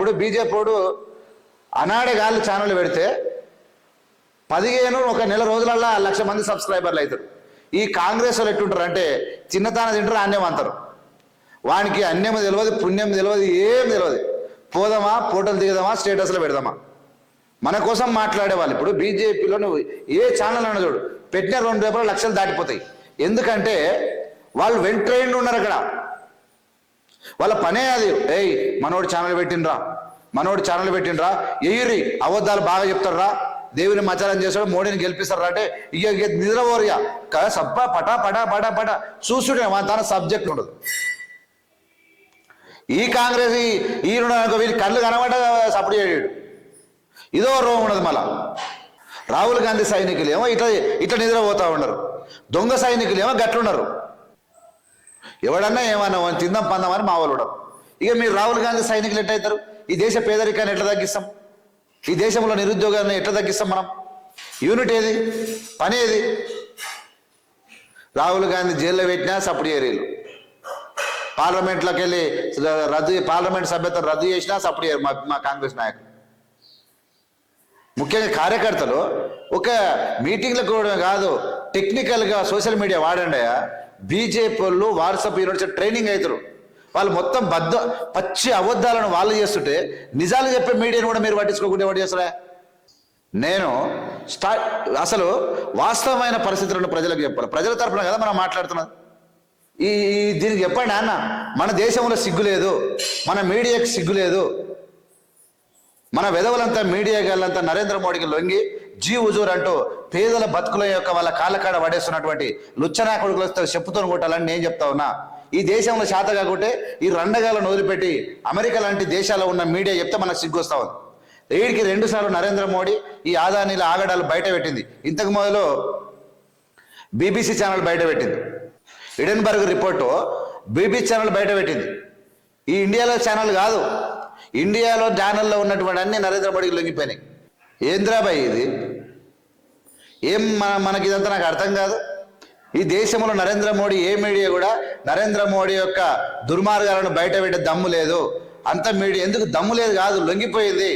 ఇప్పుడు బీజేపీ వాడు అనాడే గాలి ఛానల్ పెడితే పదిహేను ఒక నెల రోజులల్లా లక్ష మంది సబ్స్క్రైబర్లు అవుతారు ఈ కాంగ్రెస్ వాళ్ళు ఎట్టుంటారు అంటే చిన్నతాన తింటారు అన్యం అంటారు. వానికి అన్యం తెలియదు పుణ్యం తెలియదు ఏం తెలియదు పోదామా ఫోటోలు దిగదామా స్టేటస్లో పెడదామా. మన కోసం మాట్లాడేవాళ్ళు ఇప్పుడు బీజేపీలో నువ్వు ఏ ఛానల్ అన్న చూడు పెట్టిన రెండు రూపాయలు లక్షలు దాటిపోతాయి. ఎందుకంటే వాళ్ళు వెంట ఉన్నారు అక్కడ. వాళ్ళ పనే అది. ఏయ్ మనోడు ఛానల్ పెట్టిండ్రా. మనోడు ఛానల్ పెట్టిండ్రా. ఎయ్యిరి అబద్ధాలు బాగా చెప్తారా దేవుని మచారం చేస్తాడు మోడీని గెలిపిస్తారా అంటే ఇక ఇక కదా సబ్బా పటా పటా పటా పటా. చూస్తుంటే తన సబ్జెక్ట్ ఉండదు. ఈ కాంగ్రెస్ ఈ వీళ్ళు కళ్ళు కనబడ సపోర్ట్ చేయడు. ఇదో రోగం ఉండదు మళ్ళా. రాహుల్ గాంధీ సైనికులు ఏమో ఇట్లా ఇట్లా నిద్రపోతా ఉన్నారు. దొంగ సైనికులు ఏమో గట్లున్నారు. ఎవడన్నా ఏమన్నా తిందాం పందామని మా వాళ్ళు ఇక మీరు రాహుల్ గాంధీ సైనికులు ఎట్లయితారు? ఈ దేశ పేదరికాన్ని ఎట్లా తగ్గిస్తాం? ఈ దేశంలో నిరుద్యోగాన్ని ఎట్లా తగ్గిస్తాం మనం? యూనిట్ ఏది? పని ఏది? రాహుల్ గాంధీ జైల్లో పెట్టినా సప్పుడు ఏరీలు పార్లమెంట్లోకి వెళ్ళి రద్దు పార్లమెంట్ సభ్యతను రద్దు చేసినా సప్పుడు చేయరు మా మా కాంగ్రెస్ నాయకులు. ముఖ్యంగా కార్యకర్తలు ఒక మీటింగ్లకు కూడా కాదు టెక్నికల్గా సోషల్ మీడియా వాడండి బీజేపీ వాళ్ళు వాట్సాప్ యూనివర్సిటీ ట్రైనింగ్ అవుతారు వాళ్ళు మొత్తం బద్ద పచ్చి అబద్ధాలను వాళ్ళు చేస్తుంటే నిజాలు చెప్పే మీడియాను కూడా మీరు పట్టించుకోకుండా ఎవరు చేస్తారా? నేను స్టా అసలు వాస్తవమైన పరిస్థితులను ప్రజలకు చెప్పాలి. ప్రజల తరఫున కదా మనం మాట్లాడుతున్నది. ఈ ఈ- దీనికి చెప్పండి అన్న. మన దేశంలో సిగ్గు లేదు. మన మీడియాకి సిగ్గు లేదు. మన విధవలంతా మీడియా గాళ్ళంతా నరేంద్ర మోడీకి లొంగి జీ హుజూర్ అంటూ పేదల బతుకుల యొక్క వాళ్ళ కాళ్ళకాడ పడేస్తున్నటువంటి లుచ్చనా కొడుకులు వస్తే చెప్పుతో కొట్టాలని నేను చెప్తా ఉన్నా. ఈ దేశంలో శాత కాకుంటే ఈ రండగాలను వదిలిపెట్టి అమెరికా లాంటి దేశాల్లో ఉన్న మీడియా చెప్తే మనకు సిగ్గొస్తా ఉంది. వీడికి రెండుసార్లు నరేంద్ర మోడీ ఈ ఆదానీల ఆగడాలు బయట పెట్టింది. ఇంతకు మొదలు బీబీసీ ఛానల్ బయట పెట్టింది. ఇడెన్బర్గ్ రిపోర్టు బీబీసీ ఛానల్ బయట పెట్టింది. ఈ ఇండియాలో ఛానల్ కాదు. ఇండియాలో ఛానల్లో ఉన్నటువంటి అన్ని నరేంద్ర మోడీకి లొంగిపోయినాయి. ఏంద్రాబాయ్ ఇది? ఏం మన మనకి ఇదంతా నాకు అర్థం కాదు. ఈ దేశంలో నరేంద్ర మోడీ ఏ మీడియా కూడా నరేంద్ర మోడీ యొక్క దుర్మార్గాలను బయట పెట్టే దమ్ము లేదు. అంత మీడియా ఎందుకు దమ్ము లేదు కాదు లొంగిపోయింది.